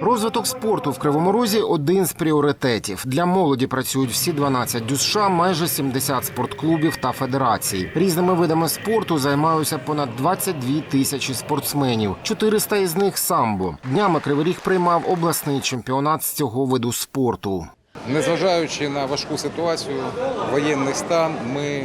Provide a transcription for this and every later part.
Розвиток спорту в Кривому Розі один з пріоритетів. Для молоді працюють всі 12 ДЮСШ, майже 70 спортклубів та федерацій. Різними видами спорту займаються понад 22 тисячі спортсменів. 400 із них самбо. Днями Кривий Ріг приймав обласний чемпіонат з цього виду спорту. Незважаючи на важку ситуацію, воєнний стан, ми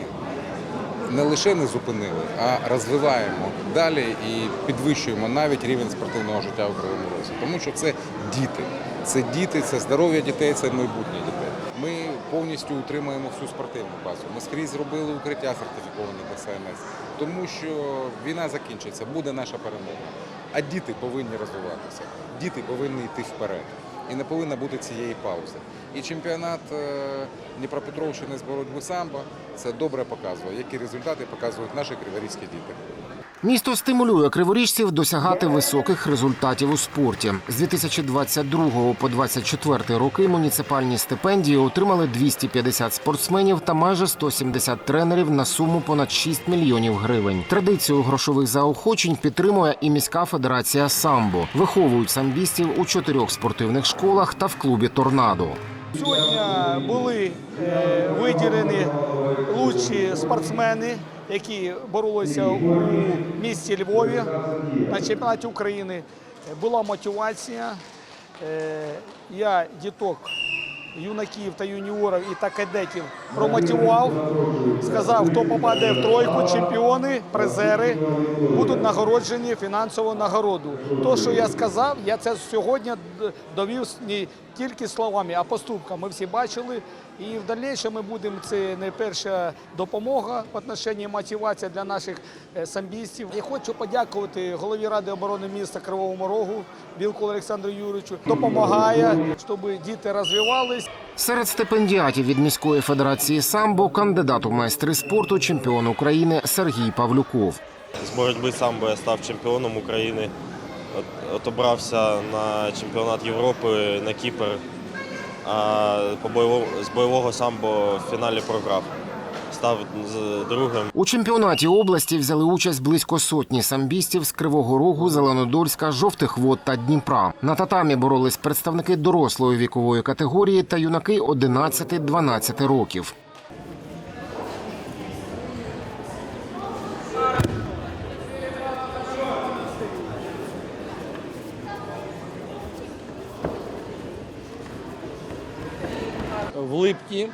не лише не зупинили, а розвиваємо далі і підвищуємо навіть рівень спортивного життя у Кривому Розі. Тому що це діти. Це діти, це здоров'я дітей, це майбутнє дітей. Ми повністю утримуємо всю спортивну базу. Ми скрізь зробили укриття сертифіковані ДСНС, тому що війна закінчиться, буде наша перемога. А діти повинні розвиватися. Діти повинні йти вперед. І не повинно бути цієї паузи. І чемпіонат е, Дніпропетровщини з боротьби самбо це добре показує, які результати показують наші криворізькі діти. Місто стимулює криворіжців досягати високих результатів у спорті. З 2022 по 2024 роки муніципальні стипендії отримали 250 спортсменів та майже 170 тренерів на суму понад 6 мільйонів гривень. Традицію грошових заохочень підтримує і міська федерація самбо. Виховують самбістів у чотирьох спортивних школах та в клубі Торнадо. Сьогодні були е, виділені лучші спортсмени, які боролися у місті Львові на чемпіонаті України. Була мотивація. Е, Я діток юнаків та юніорів і та кадетів промотивував. Сказав, хто попаде в тройку, чемпіони, призери будуть нагороджені фінансовою нагороду. То, що я сказав, я це сьогодні довів не тільки словами, а поступками. Ми всі бачили. І в дальнішому будемо це не перша допомога в отношенні мотивація для наших е, самбістів. Я хочу подякувати голові ради оборони міста Кривому Рогу Білку Олександру Юрійовичу. Допомагає, щоб діти розвивались. Серед стипендіатів від міської федерації самбо кандидат у майстри спорту, чемпіон України Сергій Павлюков. З боротьби самбо я став чемпіоном України. Отобрався на чемпіонат Європи на Кіпр. А з бойового самбо в фіналі програв. Став з- другим. У чемпіонаті області взяли участь близько сотні самбістів з Кривого Рогу, Зеленодольська, Жовтих Вод та Дніпра. На татамі боролись представники дорослої вікової категорії та юнаки 11-12 років. в липні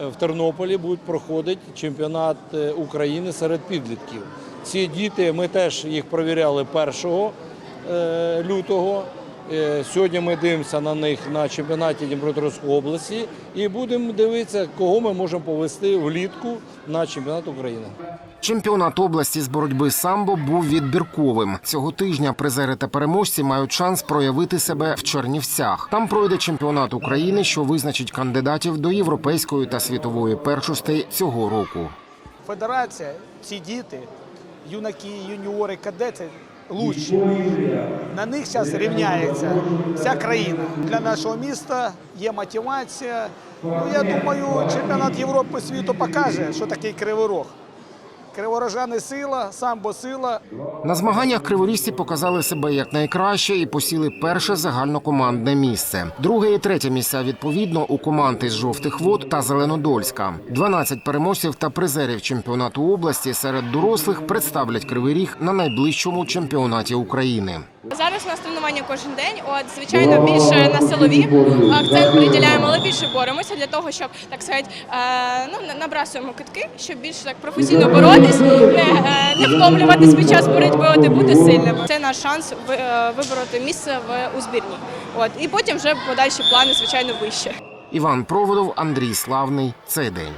в Тернополі будуть проходити чемпіонат е, України серед підлітків. Ці діти ми теж їх провіряли 1 е, лютого. Е, Сьогодні ми дивимося на них на чемпіонаті Дніпропетровської області і будемо дивитися, кого ми можемо повести влітку на чемпіонат України. Чемпіонат області з боротьби самбо був відбірковим. Цього тижня призери та переможці мають шанс проявити себе в Чернівцях. Там пройде чемпіонат України, що визначить кандидатів до європейської та світової першостей цього року. Федерація, ці діти, юнаки, юніори, кадети лучші. На них зараз рівняється вся країна. Для нашого міста є мотивація. Ну, я думаю, чемпіонат Європи світу покаже, що такий кривий рог. Криворожани сила, самбо сила. На змаганнях криворіжці показали себе як найкраще і посіли перше загальнокомандне місце. Друге і третє місця відповідно у команди з жовтих вод та Зеленодольська. 12 переможців та призерів чемпіонату області серед дорослих представлять кривий ріг на найближчому чемпіонаті України. Зараз у нас тренування кожен день. От звичайно більше на силові акцент приділяємо, але більше боремося для того, щоб так сказати, е, ну на- набрасуємо китки, щоб більше так професійно боротись, не, е, не втомлюватись під час боротьби, от і бути сильним. Це наш шанс е, вибороти місце в у збірні. От і потім вже подальші плани, звичайно, вище. Іван Проводов, Андрій Славний. Цей день.